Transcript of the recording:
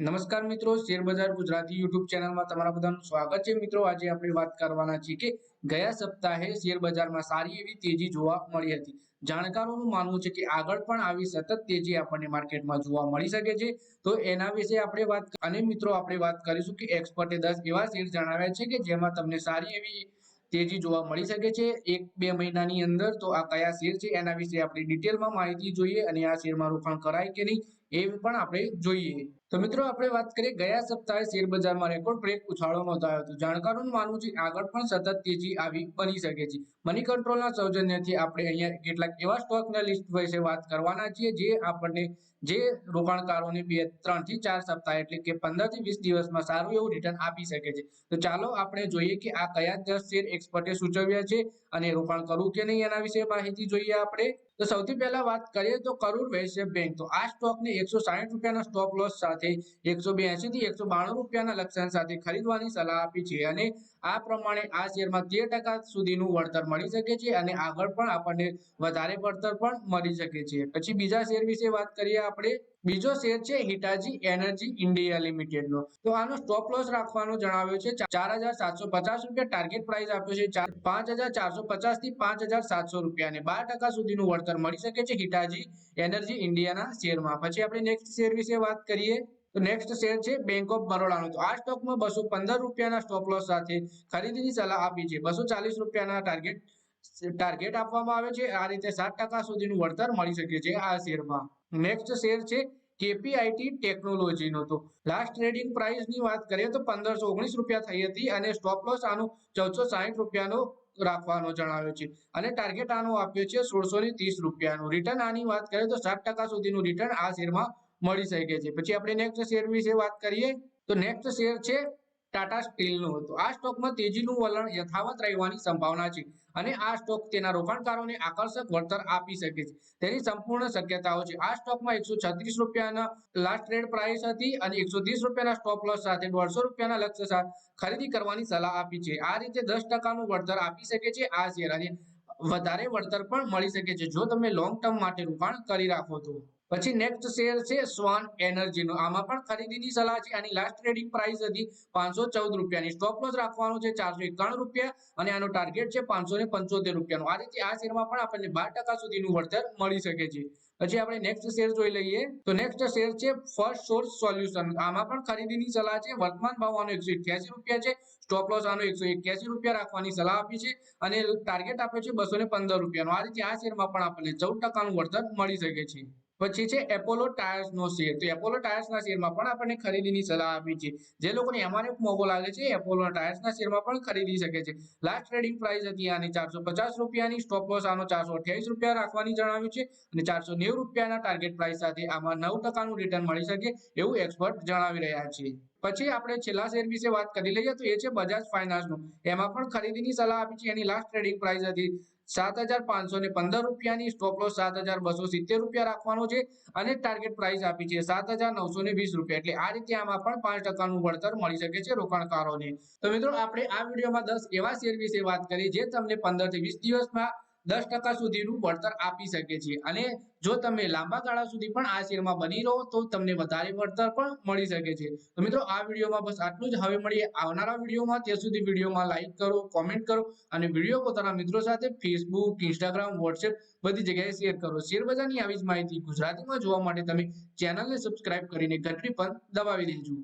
નમસ્કાર મિત્રો, શેર બજાર ગુજરાતી યુટ્યુબ ચેનલમાં તમારા બધાનું સ્વાગત છે. મિત્રો, આજે આપણે વાત કરવાના છીએ કે ગયા સપ્તાહે શેર બજારમાં સારી એવી તેજી જોવા મળી હતી. જાણકારોનું માનવું છે કે આગળ પણ આવી સતત તેજી આપણને માર્કેટમાં જોવા મળી શકે છે. તો એના વિશે આપણે વાત અને મિત્રો, આપણે વાત કરીશું કે એક્સપર્ટે દસ એવા શેર જણાવ્યા છે કે જેમાં તમને સારી એવી તેજી જોવા મળી શકે છે. એક, બે મહિનાની અંદર તો આ કયા શેર છે એના વિશે આપણે ડિટેલમાં માહિતી જોઈએ અને આ શેરમાં રોકાણ કરાય કે નહીં એ પણ આપણે જોઈએ. તો મિત્રો આપણે વાત કરીએ, ગયા સપ્તાહે શેર બજારમાં રેકોર્ડ બ્રેક ઉછાળો નોંધાયો હતો. જાણકારોનું માનવું છે આગળ પણ સતત તેજી આવી બની શકે છે. મની કંટ્રોલના સૌજન્યથી આપણે અહીંયા કેટલાક એવા સ્ટોકના લિસ્ટ વિશે વાત કરવાના છીએ, જે આપણને જે રોકાણકારોને બે ત્રણથી ચાર સપ્તાહ એટલે કે પંદરથી વીસ દિવસમાં સારું એવું રિટર્ન આપી શકે છે. તો ચાલો આપણે જોઈએ કે આ કયા દસ શેર એક્સપર્ટે સૂચવ્યા છે અને રોકાણ કરવું કે નહીં એના વિશે માહિતી જોઈએ આપણે. તો સૌથી પહેલા વાત કરીએ તો કરુર વૈશ્ય બેંક તો આ સ્ટોકને એકસો સાહીઠ રૂપિયાના સ્ટોક લોસ સાથે એકસો બ્યાસી થી એકસો બાણું રૂપિયાના લક્ષણ સાથે ખરીદવાની સલાહ આપી છે અને આ પ્રમાણે આ શેરમાં તેર ટકા સુધીનું વળતર મળી શકે છે અને આગળ પણ આપણને વધારે વળતર પણ મળી શકે છે. પછી બીજા શેર વિશે વાત કરીએ આપણે. બીજો શેર છે હિટાજી એનર્જી ઇન્ડિયા લિમિટેડ નો તો આનો સ્ટોપ લોસ રાખવાનો જણાવ્યો છે. ચાર હજાર સાતસો પચાસ રૂપિયા ટાર્ગેટ પ્રાઇસ આપ્યો છે. પાંચ હજાર ચારસો પચાસથી પાંચ હજાર સાતસો રૂપિયા અને બાર ટકા સુધીનું વળતર મળી શકે છે હિટાજી એનર્જી ઇન્ડિયાના શેરમાં. પછી આપણે નેક્સ્ટ શેર વિશે વાત કરીએ. તો નેક્સ્ટ શેર છે બેંક ઓફ બરોડાનો તો આ સ્ટોકમાં બસો પંદર રૂપિયાના સ્ટોપ લોસ સાથે ખરીદીની સલાહ આપી છે. બસો ચાલીસ રૂપિયાના ટાર્ગેટ ટાર્ગેટ આપવામાં આવે છે. આ રીતે સાત ટકા સુધીનું વળતર મળી શકે છે આ શેરમાં. નેક્સ્ટ શેર છે કેપીઆઈટી ટેકનોલોજીનો. તો લાસ્ટ ટ્રેડિંગ પ્રાઇસની વાત કરીએ તો પંદરસો ઓગણીસ રૂપિયા થઈ હતી અને સ્ટોપ લોસ આનું ચૌદસો સાહીઠ રૂપિયાનો રાખવાનો જણાવ્યો છે. અને ટાર્ગેટ આનો આપ્યો છે સોળસો ની ત્રીસ રૂપિયાનું. રિટર્ન આની વાત કરીએ તો સાત ટકા સુધીનું રિટર્ન આ શેરમાં મળી શકે છે. પછી આપણે નેક્સ્ટ શેર વિશે વાત કરીએ તો નેક્સ્ટ શેર છે ટાટા સ્ટીલનું હતું. આ સ્ટોકમાં તેજીનું વલણ યથાવત રહેવાની સંભાવના છે અને આ સ્ટોક તેના રોકાણકારોને આકર્ષક વળતર આપી શકે છે. તેની સંપૂર્ણ શક્યતાઓ છે. આ સ્ટોકમાં એકસો છત્રીસ રૂપિયાના લાસ્ટ ટ્રેડ પ્રાઇસ હતી અને એકસો ત્રીસ રૂપિયાના સ્ટોપ લોસ સાથે દોઢસો રૂપિયાના લક્ષ્ય સાથે ખરીદી કરવાની સલાહ આપી છે. આ રીતે દસ ટકાનું વળતર આપી શકે છે. આ શેર અને વધારે વળતર પણ મળી શકે છે. જો તમે લોંગ ટર્મ માટે રોકાણ કરી રાખો તો. પછી નેક્સ્ટ શેર છે સ્વાન એનર્જીનો આમાં પણ ખરીદીની સલાહ છે. આની લાસ્ટ ટ્રેડિંગ પ્રાઇસ હતી પાંચસો ચૌદ રૂપિયાની. સ્ટોપ લોસ રાખવાનો છે ચારસો એકાણું રૂપિયા અને આનો ટાર્ગેટ છે પાંચસો ને પંચોતેર રૂપિયાનો. આ રીતે આ શેરમાં પણ આપણને બાર ટકા સુધીનું વળતર મળી શકે છે. પછી આપણે નેક્સ્ટ શેર જોઈ લઈએ. તો નેક્સ્ટ શેર છે ફર્સ્ટ સોર્સ સોલ્યુશન આમાં પણ ખરીદીની સલાહ છે. વર્તમાન ભાવ આનો એકસો એક્યાસી રૂપિયા છે. સ્ટોપ લોસ આનો એકસો એક્યાસી રૂપિયા રાખવાની સલાહ આપી છે અને ટાર્ગેટ આપ્યો છે બસો ને પંદર રૂપિયાનો. આ રીતે આ શેરમાં પણ આપણને ચૌદ ટકાનું વળતર મળી શકે છે. પછી છે એપોલો ટાયર્સ નો શેર. તો એપોલો ટાયર્સના શેરમાં પણ આપણને ખરીદીની સલાહ આપી છે. જે લોકોને એમઆરએફ મોગો લાગે છે એપોલો ટાયર્સના શેરમાં પણ ખરીદી શકે છે. લાસ્ટ ટ્રેડિંગ પ્રાઇસ હતી આની ચારસો પચાસ રૂપિયાની સ્ટોપ લોસ આનો ચારસો રૂપિયા રાખવાની જણાવ્યું છે અને ચારસો નેવું રૂપિયાના ટાર્ગેટ પ્રાઇસ સાથે આમાં નવ ટકાનું રિટર્ન મળી શકે એવું એક્સપર્ટ જણાવી રહ્યા છે. પછી આપણે છેલ્લા શેર વિશે વાત કરી લઈએ તો એ છે બજાજ ફાઇનાન્સનું એમાં પણ ખરીદીની સલાહ આપી છે. એની લાસ્ટ ટ્રેડિંગ પ્રાઇસ હતી સાત હજાર પાંચસો ને પંદર રૂપિયાની સ્ટોપ સાત હજાર બસો સિત્તેર રૂપિયા રાખવાનો છે અને ટાર્ગેટ પ્રાઇસ આપી છે સાત હજાર નવસો ને વીસ રૂપિયા. એટલે આ રીતે આમાં પણ પાંચ ટકાનું વળતર મળી શકે છે રોકાણકારોને. તો મિત્રો, આપણે આ વિડીયોમાં દસ એવા શેર વિશે વાત કરી જે તમને પંદરથી વીસ દિવસમાં દસ ટકા સુધીનું વળતર આપી શકે છે અને જો તમે લાંબા ગાળા સુધી પણ આ શેરમાં બની રહો, તો તમને વધારે વળતર પણ મળી શકે છે. તો મિત્રો, આ વિડીયોમાં બસ આટલું જ. હવે મળીએ આવનારા વિડીયોમાં. ત્યાં સુધી વિડીયોમાં લાઇક કરો કોમેન્ટ કરો અને વીડિયો પોતાના મિત્રો સાથે ફેસબુક ઇન્સ્ટાગ્રામ વોટ્સએપ બધી જગ્યાએ શેર કરો. શેર બજારની આવી જ માહિતી ગુજરાતીમાં જોવા માટે તમે ચેનલને સબસ્ક્રાઇબ કરીને ઘંટડી પર દબાવી દેજો.